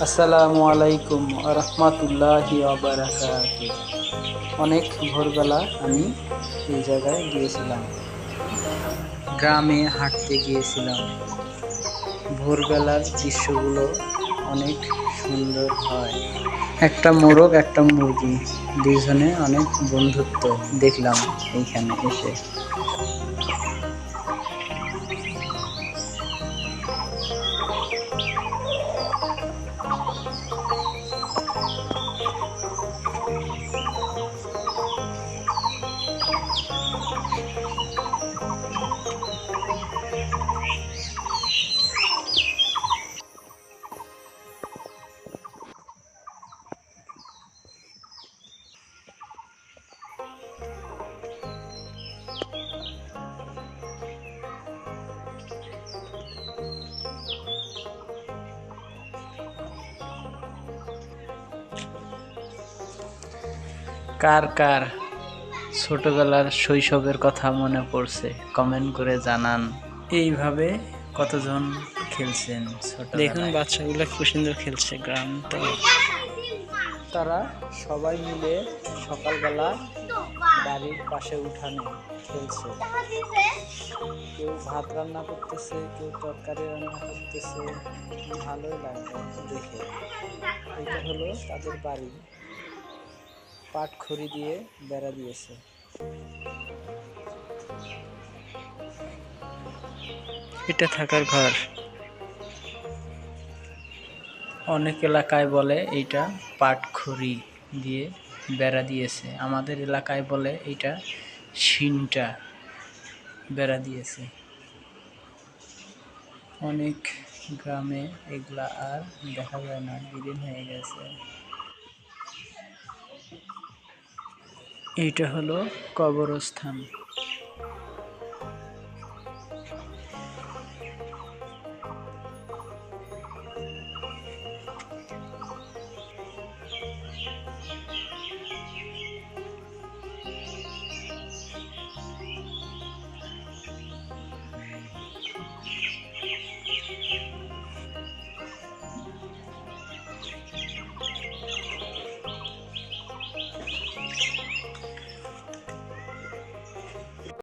আসসালামু আলাইকুম রহমতুল্লাহি অনেক ভোরবেলা আমি এই জায়গায় গিয়েছিলাম। গ্রামে হাঁটতে গিয়েছিলাম। ভোরবেলার দৃশ্যগুলো অনেক সুন্দর হয়। একটা মোরগ, একটা মুরগি দুজনে অনেক বন্ধুত্ব দেখলাম এইখানে এসে। Oh, কার কার ছোটবেলার শৈশবের কথা মনে পড়ছে কমেন্ট করে জানান। এইভাবে কতজন খেলছেন ছোট দেখুন বাচ্চাগুলো খুব সুন্দর খেলছে গ্রাম তো তারা সবাই মিলে সকালবেলা বাড়ির পাশে উঠানে খেলছে। কেউ ভাত রান্না করতেছে কেউ তরকারি রান্না করতেছে। ভালোই লাগবে দেখে। এটা হলো তাদের বাড়ি। পাট খড়ি দিয়ে বেড়া দিয়েছে। এটা থাকার ঘর। অনেক এলাকায় বলে এইটা পাটখড়ি দিয়ে বেড়া দিয়েছে। আমাদের এলাকায় বলে এইটা শিনটা বেড়া দিয়েছে। অনেক গ্রামে এগুলা আর দেখা যায় না বিলীন হয়ে গেছে। এইটা হলো কবরস্থান।